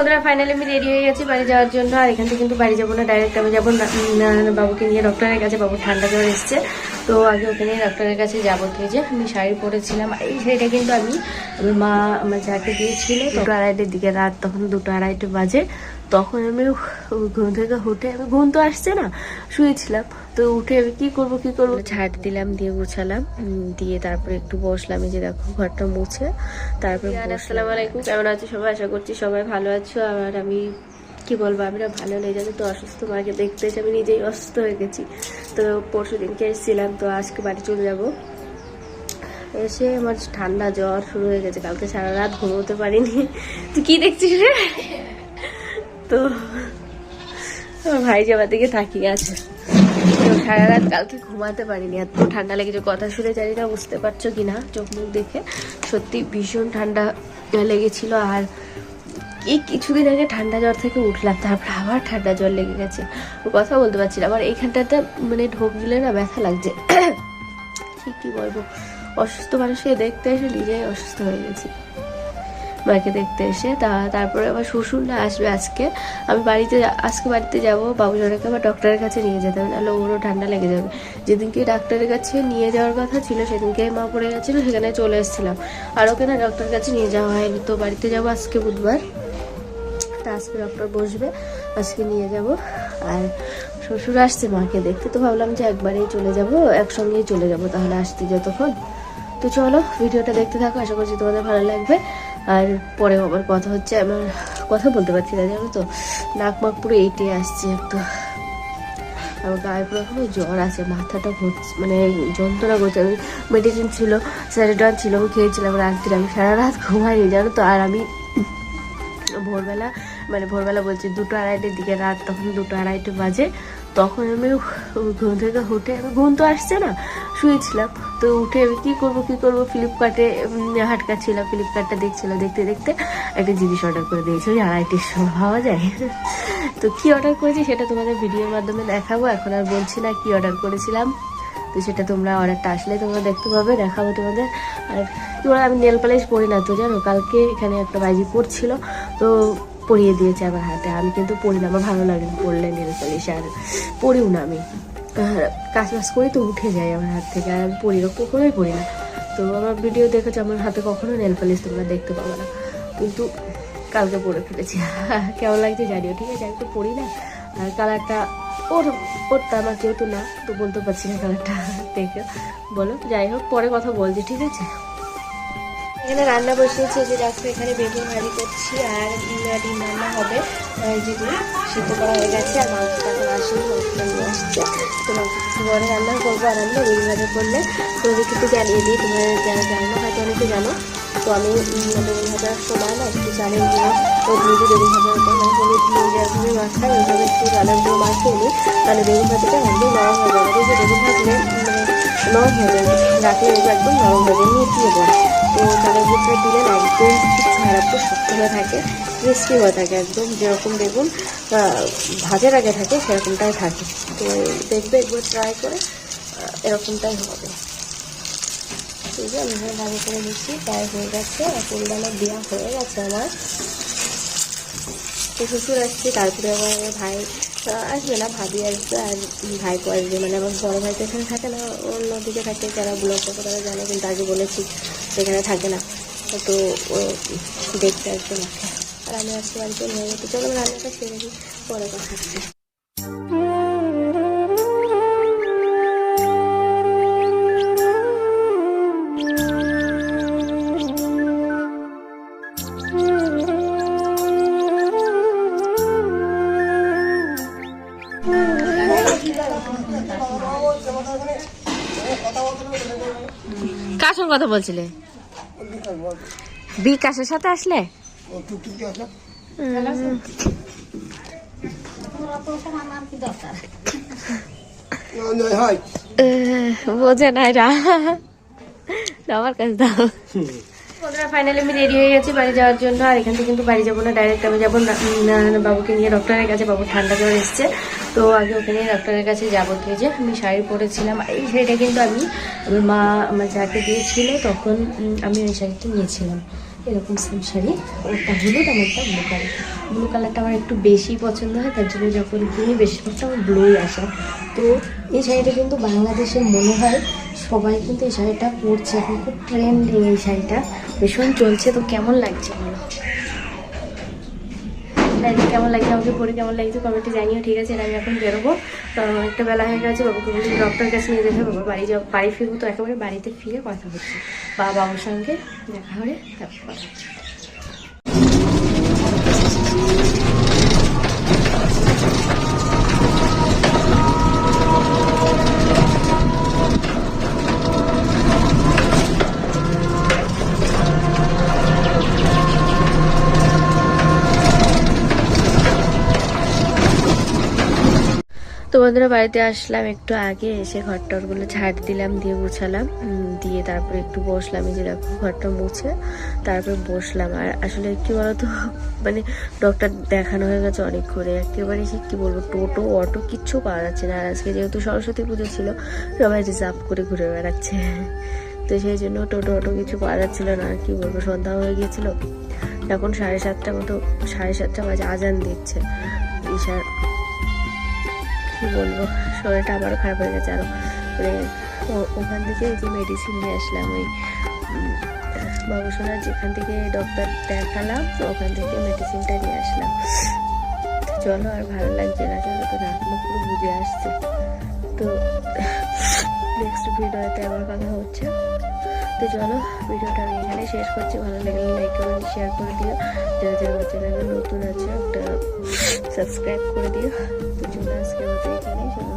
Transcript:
বন্ধুরা ফাইনালি আমি রেডি হয়ে গেছি বাড়ি যাওয়ার জন্য। আর এখান থেকে কিন্তু বাড়ি যাব না ডাইরেক্ট আমি যাব বাবুকে নিয়ে ডক্টরের কাছে। বাবু ঠান্ডা জ্বর এসছে। তো আগে ওখানে ডক্টরের কাছে যাব তো যে আমি শাড়ি পরেছিলাম। এই শাড়িটা কিন্তু আমি আমার মা আমার যাকে দিয়েছিল দুটো আড়াইটের দিকে রাত তখন দুটো আড়াইটে বাজে। তখন আমি ঘুম থেকে উঠে আমি ঘুম তো আসছে না শুয়েছিলাম। তো উঠে আমি কি করব কি করব? ঝাড় দিলাম দিয়ে গুছালাম দিয়ে তারপরে একটু বসলাম। যে দেখো ঘরটা মুছে তারপরে আসসালামু আলাইকুম কেমন আছো? সবাই আশা করছি সবাই ভালো আছো। আর আমি কি বলব, আমি না ভালো নেই, জানো তো, অসুস্থ, মাকে দেখতে এসে আমি নিজেই অসুস্থ হয়ে গেছি। তো পরশু দিনকে এসেছিলাম, তো আজকে বাড়ি চলে যাব। এসে আমার ঠান্ডা জ্বর শুরু হয়ে গেছে, কালকে সারা রাত ঘুমোতে পারিনি। তুই কি দেখছিস রে? তো আমার ভাই যাবার দিকে তাকিয়ে আছে। তো সারা রাত কালকে ঘুমাতে পারিনি, এত ঠান্ডা লেগেছে, কথা শুনে জানি না, বুঝতে পারছ কি না চোখ মুখ দেখে। সত্যি ভীষণ ঠান্ডা লেগেছিল, আর এই কিছুদিন আগে ঠান্ডা জ্বর থেকে উঠলাম, তারপর আবার ঠান্ডা জ্বর লেগে গেছে। ও কথা বলতে পারছি না এইখানটাতে মানে ঢোক দিলে না ব্যথা লাগছে। ঠিক কি বলব? অসুস্থ মানুষকে দেখতে এসে নিজেই অসুস্থ হয়ে গেছি। মাকে দেখতে এসে, তা তারপরে আবার শ্বশুর না আসবে আজকে। আমি বাড়িতে, আজকে বাড়িতে যাব, বাবুজনকে আবার ডক্টরের কাছে নিয়ে যেতে হবে, নাহলে ওরও ঠান্ডা লেগে যাবে। যেদিনকে ডাক্তারের কাছে নিয়ে যাওয়ার কথা ছিল, সেদিনকে মা পড়ে গেছিল, সেখানে চলে এসেছিলাম। আর ওকে না ডক্টরের কাছে নিয়ে যাওয়া হয়নি, তো বাড়িতে যাব আজকে বুধবার। আজকে ডক্টর বসবে, আজকে নিয়ে যাব। আর শ্বশুর আসছে মাকে দেখতে, তো ভাবলাম যে একবারেই চলে যাব, একসঙ্গেই চলে যাব তাহলে আসতে যতক্ষণ। তো চলো, ভিডিওটা দেখতে থাকো, আশা করছি তোমাদের ভালো লাগবে। আর পরে আবার কথা হচ্ছে আমার কথা বলতে পারছি না, জানো তো? নাক মাক পুরো এঁটে আসছে একটু। আমার গায়ে পুরো এখনও জ্বর আছে, মাথাটা ঘুরছে মানে যন্ত্রণা করছে। আমি মেডিসিন ছিল স্যারিডন ছিল, আমি খেয়েছিলাম রাত্রিরে আমি সারা রাত ঘুমাইনি, জানো তো? আর আমি ভোরবেলা মানে ভোরবেলা বলছি দুটো আড়াইটের দিকে, রাত তখন দুটো আড়াইটে বাজে। তখন আমি ঘুম থেকে উঠে, আমি ঘুম তো আসছে না, শুয়েছিলাম। তো উঠে আমি কী করব কী করব? ফ্লিপকার্টে হাটকাচ্ছিলাম ফ্লিপকার্টটা দেখছিলাম দেখতে দেখতে একটা জিনিস অর্ডার করে দিয়েছি, ওই আড়াইটের সময় পাওয়া যায়। তো কি অর্ডার করেছি সেটা তোমাদের ভিডিওর মাধ্যমে দেখাবো, এখন আর বলছি না কী অর্ডার করেছিলাম। তো সেটা তোমরা অর্ডারটা আসলে তোমরা দেখতে পাবে, দেখাবো তোমাদের। আর তোমরা আমি নেল পালিশ পরি না তো, জানো? কালকে এখানে একটা বাইজি পড়ছিল। তো পরিয়ে দিয়েছে আমার হাতে। আমি কিন্তু পড়ি না, আমার ভালো লাগে না নেল পালিশ, আর পরিও না আমি। কাজ বাজ করি তো উঠে যায় আমার হাত থেকে, আর আমি পরি না, কখনোই পড়ি না। তো আমার ভিডিও দেখেছ, আমার হাতে কখনো নেল পালিশ তোমরা দেখতে পাবো না। কিন্তু কালকে পরে ফেলেছি। কেমন লাগছে জানিও, ঠিক আছে? আমি তো পড়ি না। আর কালারটা ওর ওরটা আমার যেহেতু না, তো বলতে পারছি না কালারটা দেখে। বলো, যাই হোক, পরে কথা বলছি, ঠিক আছে? এখানে রান্না বসিয়েছি যে দেখো এখানে বেগুন ভাজি করছি আর ডিম রান্না হবে। যেগুলো সিদ্ধ করা হয়ে গেছে আর মাংসটা এখন আসেনি, মাংসটা আসছে। তো মাংস কিছু পরে রান্না করব আর আমরা বেগুন ভাজা করলে তোমাদেরকে একটু জানিয়ে দিই, তোমরা যারা জানো হয়তো অনেকে জানো। তো আমি বেগুন ভাজার সময় না একটু চালের গুঁড়ো ও দিয়ে বেগুন ভাজার উপর মানে হলুদ দিয়ে যেরকমই মাছটা ওইভাবে একটু চালের গুঁড়ো মাখিয়ে নিই। তাহলে বেগুন ভাজাটা একদম নরম হয়ে যাবে। যে বেগুন ভাজলে মানে নরম হয়ে যাবে, রাতে একদম নরম হয়ে যাবে, নিয়ে পড়ে তো চালের গুঁড়োটা দিলে একদম তো শক্ত হয়ে থাকে ক্রিস্পি হয়ে থাকে একদম, যেরকম বেগুন ভাজার আগে থাকে, সেরকমটাই থাকে। তো দেখবে একবার ট্রাই করে এরকমটাই হবে। ঠিক আছে আমি ভালো করে নিচ্ছি প্রায় হয়ে গেছে, আর পরিমাণে দেওয়া হয়ে গেছে আমার। তো শ্বশুর আসছে, তারপরে আমার ভাই আসবে না, ভাবি আসবে, আর ভাইপো আসবে। মানে আমার বড় ভাই তো এখানে থাকে না, অন্যদিকে থাকে, যারা ব্লগ করে তারা জানে, কিন্তু আগে বলেছি সেখানে থাকে না। তো দেখতে আসবে না আর আমি আজকে বাড়িতে নিয়ে যেতে চলো রান্নাটা সেরে দিই পরে কথা সঙ্গে কথা বলছিলে? বিকাশের সাথে আসলে? বোঝে না এরা। আমার কাছে দাও। ফাইনালি আমি রেডি হয়ে গেছি বাড়ি যাওয়ার জন্য। আর এখান থেকে কিন্তু বাড়ি যাব না ডাইরেক্ট আমি যাব বাবুকে নিয়ে ডক্টরের কাছে, বাবু ঠান্ডা জ্বর এসছে। তো আগে ওখানে ডক্টরের কাছে যাব তো যে আমি শাড়ি পরেছিলাম। এই শাড়িটা কিন্তু আমি আমার মা আমার যাকে দিয়েছিল, তখন আমি ওই শাড়িটা নিয়েছিলাম। এরকম সেম শাড়ি। একটা হলুদ আমারটা ব্লু কালার ব্লু কালারটা আমার একটু বেশি পছন্দ হয়, তার জন্য যখন কিনি বেশিরভাগটা আমার ব্লুই আসে। তো এই শাড়িটা কিন্তু বাংলাদেশের মনে হয় সবাই কিন্তু এই শাড়িটা পরছে। এখন খুব ট্রেন্ডিং এই শাড়িটা। ভীষণ চলছে, তো কেমন লাগছে বলো? শাড়িটা কেমন লাগছে, আমাকে পরে কেমন লাগছে কমেন্টে জানিও, ঠিক আছে? আমি এখন বেরোবো। একটা বেলা হয়ে গেছে বাবুকে বলছি ডক্টর কাছে নিয়ে যেতে বাবা, বাড়ি যাব বাড়ি ফিরবো তো একেবারে বাড়িতে ফিরে কথা হচ্ছে বাবা বাবুর সঙ্গে দেখা হলে তারপর কথা হচ্ছে। তো বন্ধুরা বাড়িতে আসলাম একটু আগে, এসে ঘর টরগুলো ঝাড় দিলাম, দিয়ে গুছালাম দিয়ে তারপরে একটু বসলাম, এই যে দেখো ঘরটা মুছে, তারপর বসলাম। আর আসলে কি বলতো মানে ডক্টর দেখানো হয়ে গেছে অনেক করে একেবারে সে কি বলব, টোটো, অটো কিচ্ছু পাওয়া যাচ্ছে না। আর আজকে যেহেতু সরস্বতী পুজো ছিল, সবাই রিজার্ভ করে ঘুরে বেড়াচ্ছে। তো সেই জন্য টোটো, অটো কিছু পাওয়া যাচ্ছিল না, আর কি বলব সন্ধ্যা হয়ে গিয়েছিল। এখন সাড়ে সাতটা মতো, সাড়ে সাতটা বাজে আজান দিচ্ছে। ঈশার কি বলব? শরীরটা আবারও খারাপ হয়ে গেছে আরও মানে ওখান থেকে যে মেডিসিন নিয়ে আসলাম, ওই বাবুসোনার যেখান থেকে ডক্টর দেখালাম তো ওখান থেকে মেডিসিনটা নিয়ে আসলাম। চলো আর ভালো লাগছে না, চলো তো নাক পুরো বুঝে আসছে। তো নেক্সট ভিডিওতে আবার কথা হচ্ছে। তো চলো, ভিডিওটা আমি এখানে শেষ করছি। ভালো লাগলে লাইক কমেন্ট শেয়ার করে দিও। যারা যারা আমার চ্যানেলে নতুন আছে, একটা সাবস্ক্রাইব করে দিও। তো চলে আজকে মতো সবাই